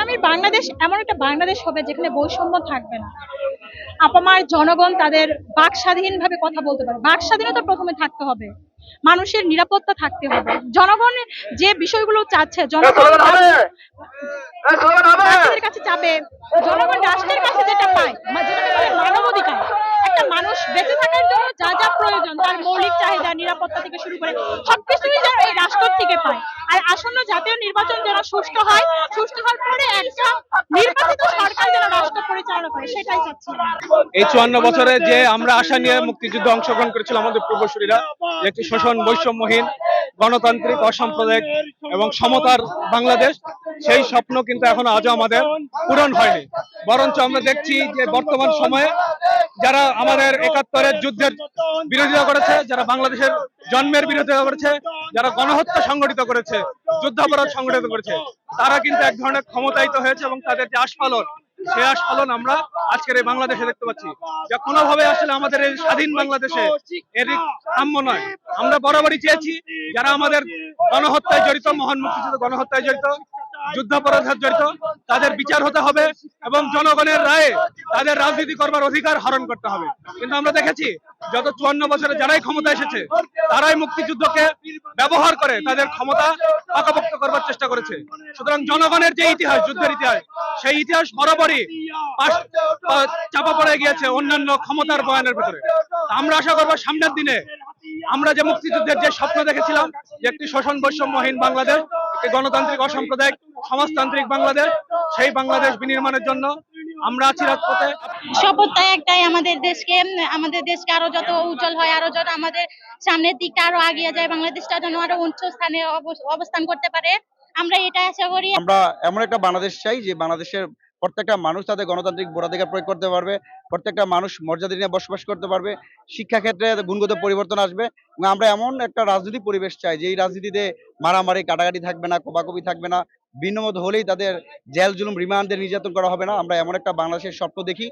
আগামী বাংলাদেশ এমন একটা বাংলাদেশ হবে যেখানে বৈষম্য থাকবে না। আপামার জনগণ তাদের বাক স্বাধীনভাবে কথা বলতে পারে। বাক স্বাধীনতা প্রথমে থাকতে হবে। মানুষের নিরাপত্তা থাকতে হবে। জনগণ যে বিষয়গুলো চাচ্ছে জনগণ রাষ্ট্রের কাছে চাবে জনগণ রাষ্ট্রের কাছে যেটা পায় যেটাকে বলে মানবাধিকার। একটা মানুষ বেঁচে থাকার জন্য যা যা প্রয়োজন তার মৌলিক চাহিদা নিরাপত্তা থেকে শুরু করে সবকিছুই এই থেকে পায়। আর আসন্ন জাতীয় নির্বাচন যেন সুষ্ঠু হয়, সুষ্ঠু হওয়ার পরে একটা নির্বাচিত সরকার যেন রাষ্ট্র পরিচালনা করে, সেটাই চাচ্ছি। এই চুয়ান্ন বছরে যে আমরা আশা নিয়ে মুক্তিযুদ্ধে অংশগ্রহণ করেছিল আমাদের পূর্বসূরীরা একটি শোষণ বৈষম্যহীন, গণতান্ত্রিক, অসাম্প্রদায়িক এবং সমতার বাংলাদেশ, সেই স্বপ্ন কিন্তু এখন আজও আমাদের পূরণ হয়নি। বরঞ্চ আমরা দেখছি যে বর্তমান সময়ে যারা আমাদের একাত্তরের যুদ্ধের বিরোধিতা করেছে, যারা বাংলাদেশের জন্মের বিরোধিতা করেছে, যারা গণহত্যা সংগঠিত করেছে, যুদ্ধাপরাধ সংগঠিত করেছে, তারা কিন্তু এক ধরনের ক্ষমতায়িত হয়েছে এবং তাদের যে আস্ফালন, সেই আস্ফালন আমরা আজকের এই বাংলাদেশে দেখতে পাচ্ছি। যা কোনোভাবে আসলে আমাদের এই স্বাধীন বাংলাদেশে এরই কাম্য নয়। আমরা বরাবরই চেয়েছি যারা আমাদের গণহত্যায় জড়িত, মহান মুক্তিযুদ্ধ গণহত্যায় জড়িত যুদ্ধাপরাধে জড়িত, তাদের বিচার হতে হবে এবং জনগণের রায়ে তাদের রাজনীতি করবার অধিকার হরণ করতে হবে। কিন্তু আমরা দেখেছি, যত চুয়ান্ন বছরে যারাই ক্ষমতা এসেছে, তারাই মুক্তিযুদ্ধকে ব্যবহার করে তাদের ক্ষমতা পাকাপোক্ত করবার চেষ্টা করেছে। সুতরাং জনগণের যে ইতিহাস, যুদ্ধের ইতিহাস, সেই ইতিহাস বরাবরই চাপা পড়ে গিয়েছে অন্যান্য ক্ষমতার বয়ানের ভেতরে। আমরা আশা করব সামনের দিনে আমরা যে মুক্তিযুদ্ধের যে স্বপ্ন দেখেছিলাম, যে একটি শোষণ বৈষম্যহীন বাংলাদেশ, একটি গণতান্ত্রিক অসাম্প্রদায়িক সমাজতান্ত্রিক বাংলাদেশ সেই বাংলাদেশ বিনির্মাণের জন্য আমরা আছি রাজপথে। শপথটা একটাই আমাদের দেশকে আমাদের দেশকে আরও যত উজ্জ্বল হয় আরও যত আমাদের সামনের দিকটা আরও আগিয়ে যায় বাংলাদেশটা যেন আরও উচ্চ স্থানে অবস্থান করতে পারে। আমরা এটা আশা করি। আমরা এমন একটা বাংলাদেশ চাই যে বাংলাদেশের প্রত্যেকটা মানুষ তাদের গণতান্ত্রিক ভোটাধিকার প্রয়োগ করতে পারবে প্রত্যেকটা মানুষ মর্যাদা নিয়ে বসবাস করতে পারবে শিক্ষাক্ষেত্রে গুণগত পরিবর্তন আসবে এবং আমরা এমন একটা রাজনীতি পরিবেশ চাই যে এই রাজনীতিতে মারামারি কাটাকাটি থাকবে না কোপাকুপি থাকবে না ভিন্নমত হলেই তাদের জেল জুলুম রিমান্ডে নির্যাতন করা হবে না। আমরা এমন একটা বাংলাদেশের স্বপ্ন দেখি।